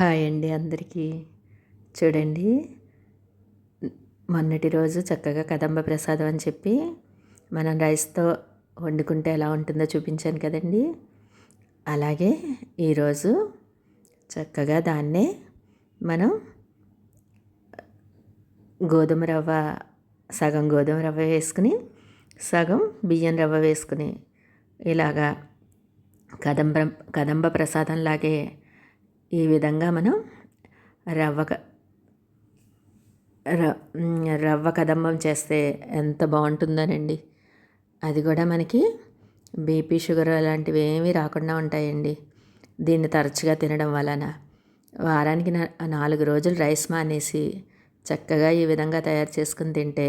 Hi అండి అందరికీ. చూడండి మొన్నటి రోజు చక్కగా కదంబ ప్రసాదం అని చెప్పి మనం రైస్తో వండుకుంటే ఎలా ఉంటుందో చూపించాను కదండి. అలాగే ఈరోజు చక్కగా దాన్నే మనం గోధుమ రవ్వ సగం గోధుమ రవ్వ వేసుకుని సగం బియ్యం రవ్వ వేసుకుని ఇలాగా కదంబ కదంబ ప్రసాదంలాగే ఈ విధంగా మనం రవ్వ రవ్వ కదంబం చేస్తే ఎంత బాగుంటుందోనండి. అది కూడా మనకి బీపీ షుగర్ అలాంటివి ఏమీ రాకుండా ఉంటాయండి. దీన్ని తరచుగా తినడం వలన వారానికి నాలుగు రోజులు రైస్ మానేసి చక్కగా ఈ విధంగా తయారు చేసుకుని తింటే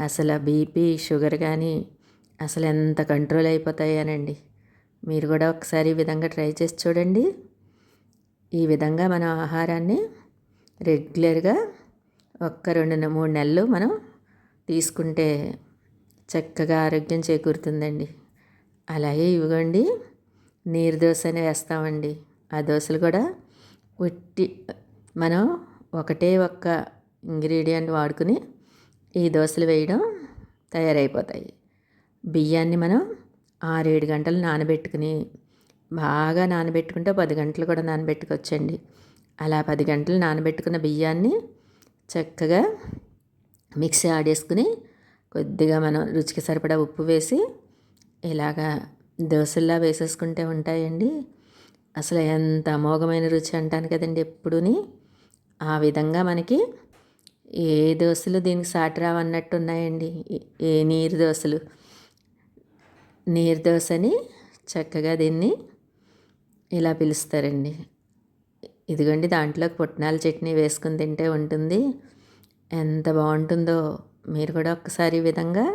అసలు బీపీ షుగర్ కానీ అసలు ఎంత కంట్రోల్ అయిపోతాయనండి మీరు కూడా ఒకసారి ఈ విధంగా ట్రై చేసి చూడండి. ఈ విధంగా మన ఆహారాన్ని రెగ్యులర్గా ఒక్క రెండు మూడు నెలలు మనం తీసుకుంటే చక్కగా ఆరోగ్యం చేకూరుతుందండి. అలాగే ఇవ్వండి నీరు దోశ అని వేస్తామండి. ఆ దోశలు కూడా ఉట్టి మనం ఒకటే ఒక్క ఇంగ్రీడియంట్ వాడుకుని ఈ దోశలు వేయడం తయారైపోతాయి. బియ్యాన్ని మనం ఆరేడు గంటలు నానబెట్టుకుని బాగా నానబెట్టుకుంటే పది గంటలు కూడా నానబెట్టుకొచ్చండి అలా పది గంటలు నానబెట్టుకున్న బియ్యాన్ని చక్కగా మిక్సీ ఆడేసుకుని కొద్దిగా మనం రుచికి సరిపడా ఉప్పు వేసి ఇలాగా దోశల్లా వేసేసుకుంటే ఉంటాయండి. అసలు ఎంత అమోఘమైన రుచి అంటాను కదండి ఎప్పుడూని. ఆ విధంగా మనకి ఏ దోశలు దీనికి సాటి రావన్నట్టు ఉన్నాయండి. ఏ నీరు దోశలు. నీరు దోశని చక్కగా దీన్ని ఇలా పిలుస్తారండి. ఇదిగోండి దాంట్లోకి పుట్నాల చట్నీ వేసుకుని తింటే ఉంటుంది. ఎంత బాగుంటుందో. మీరు కూడా ఒక్కసారి ఈ విధంగా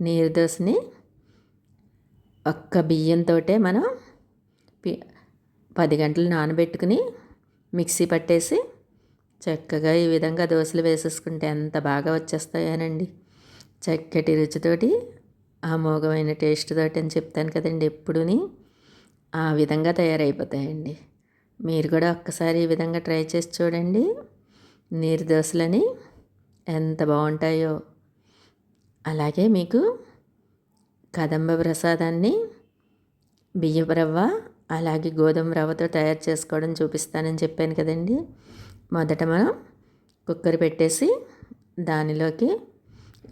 నీరు దోశని ఒక్క బియ్యంతో మనం పది గంటలు నానబెట్టుకుని మిక్సీ పట్టేసి చక్కగా ఈ విధంగా దోశలు వేసేసుకుంటే ఎంత బాగా వచ్చేస్తాయోనండి. చక్కటి రుచితోటి అమోఘమైన టేస్ట్ తోటి అని చెప్తాను కదండి ఎప్పుడూని. ఆ విధంగా తయారైపోతాయండి. మీరు కూడా ఒక్కసారి ఈ విధంగా ట్రై చేసి చూడండి. నీరు దోశలని ఎంత బాగుంటాయో. అలాగే మీకు కదంబ ప్రసాదాన్ని బియ్యపు రవ్వ అలాగే గోధుమ రవ్వతో తయారు చేసుకోవడం చూపిస్తానని చెప్పాను కదండి. మొదట మనం కుక్కర్ పెట్టేసి దానిలోకి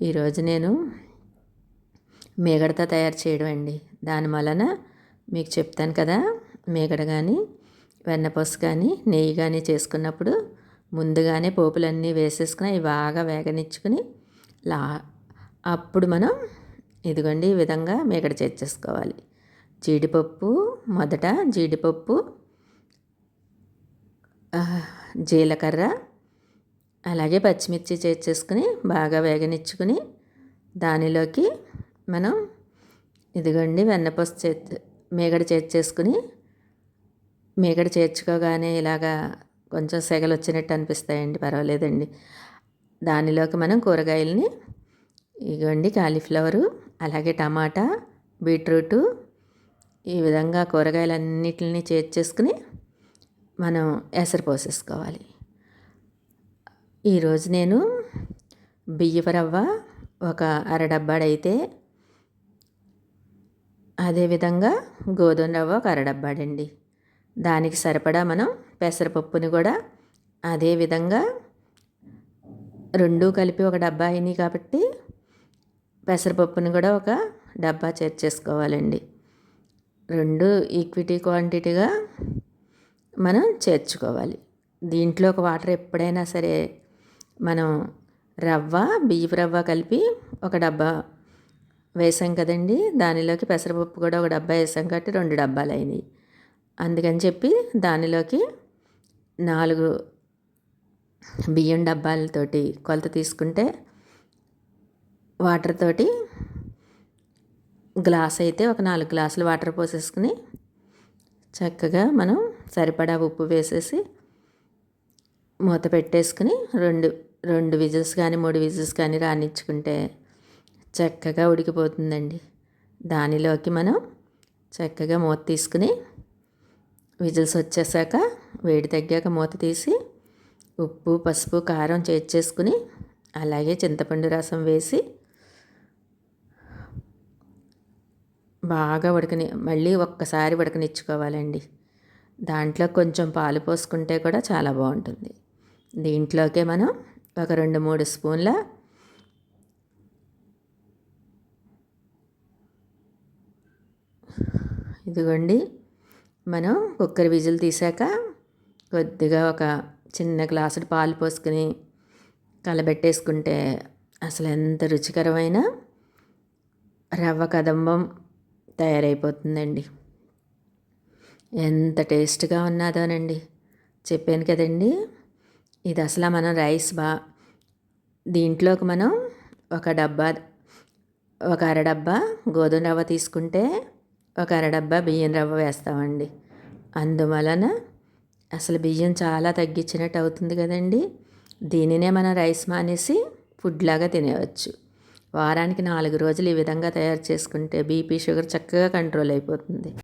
ఈరోజు నేను మేగడతో తయారు చేయడం అండి. దాని వలన మీకు చెప్తాను కదా మేగడ కానీ వెన్నపూస కానీ నెయ్యి కానీ చేసుకున్నప్పుడు ముందుగానే పోపులన్నీ వేసేసుకుని అవి బాగా వేగనిచ్చుకుని లా అప్పుడు మనం ఇదిగోండి ఈ విధంగా మేకడ చేర్చేసుకోవాలి జీడిపప్పు మొదట జీడిపప్పు జీలకర్ర అలాగే పచ్చిమిర్చి చేర్చేసుకుని బాగా వేగనిచ్చుకుని దానిలోకి మనం ఇదిగోండి వెన్నపూస చేతి మేగడ చేర్చేసుకుని మేగడ చేర్చుకోగానే ఇలాగా కొంచెం సెగలు వచ్చినట్టు అనిపిస్తాయండి పర్వాలేదండి. దానిలోకి మనం కూరగాయలని ఇగోండి కాలీఫ్లవరు అలాగే టమాటా బీట్రూటు ఈ విధంగా కూరగాయలన్నిటిని చేర్చేసుకుని మనం ఎసరు పోసేసుకోవాలి. ఈరోజు నేను బియ్యపు రవ్వ ఒక అర డబ్బాడైతే అదేవిధంగా గోధుమ రవ్వ ఒక అరడబ్బాడండి దానికి సరిపడా మనం పెసరపప్పుని కూడా అదే విధంగా రెండు కలిపి ఒక డబ్బా అయినాయి కాబట్టి పెసరపప్పుని కూడా ఒక డబ్బా చేర్చేసుకోవాలండి రెండు ఈక్విటీ క్వాంటిటీగా మనం చేర్చుకోవాలి. దీంట్లో ఒక వాటర్ ఎప్పుడైనా సరే మనం రవ్వ బియ్యపు రవ్వ కలిపి ఒక డబ్బా వేసాం కదండి. దానిలోకి పెసరపప్పు కూడా ఒక డబ్బా వేసాం కాబట్టి రెండు డబ్బాలు అయినాయి. అందుకని చెప్పి దానిలోకి నాలుగు బియ్యం డబ్బాలతోటి కొలత తీసుకుంటే వాటర్ తోటి గ్లాస్ అయితే ఒక నాలుగు గ్లాసులు వాటర్ పోసేసుకుని చక్కగా మనం సరిపడా ఉప్పు వేసేసి మూత పెట్టేసుకుని రెండు రెండు విజిల్స్ కానీ మూడు విజిల్స్ కానీ రానిచ్చుకుంటే చక్కగా ఉడికిపోతుందండి. దానిలోకి మనం చక్కగా మూత తీసుకుని విజిల్స్ వచ్చేసాక వేడి తగ్గాక మూత తీసి ఉప్పు పసుపు కారం చేర్చేసుకుని అలాగే చింతపండు రసం వేసి బాగా ఉడకని మళ్ళీ ఒక్కసారి ఉడకనిచ్చుకోవాలండి. దాంట్లో కొంచెం పాలు పోసుకుంటే కూడా చాలా బాగుంటుంది. దీంట్లోకే మనం ఒక రెండు మూడు స్పూన్ల ఇదిగోండి. మనం కుక్కర్ విజిల్ తీసాక కొద్దిగా ఒక చిన్న గ్లాసుడు పాలు పోసుకుని కలబెట్టేసుకుంటే అసలు ఎంత రుచికరమైన రవ్వ కదంబం తయారైపోతుందండి. ఎంత టేస్ట్గా ఉన్నదోనండి. చెప్పాను కదండి. ఇది అసలు మనం రైస్ బా దీంట్లోకి మనం ఒక డబ్బా ఒక అర డబ్బా గోధుమ రవ్వ తీసుకుంటే ఒక అరడబ్బా బియ్యం రవ్వ వేస్తామండి. అందువలన అసలు బియ్యం చాలా తగ్గించినట్టు అవుతుంది కదండి. దీనినే మనం రైస్ మానేసి ఫుడ్ లాగా తినేవచ్చు వారానికి నాలుగు రోజులు ఈ విధంగా తయారు చేసుకుంటే బీపీ షుగర్ చక్కగా కంట్రోల్ అయిపోతుంది.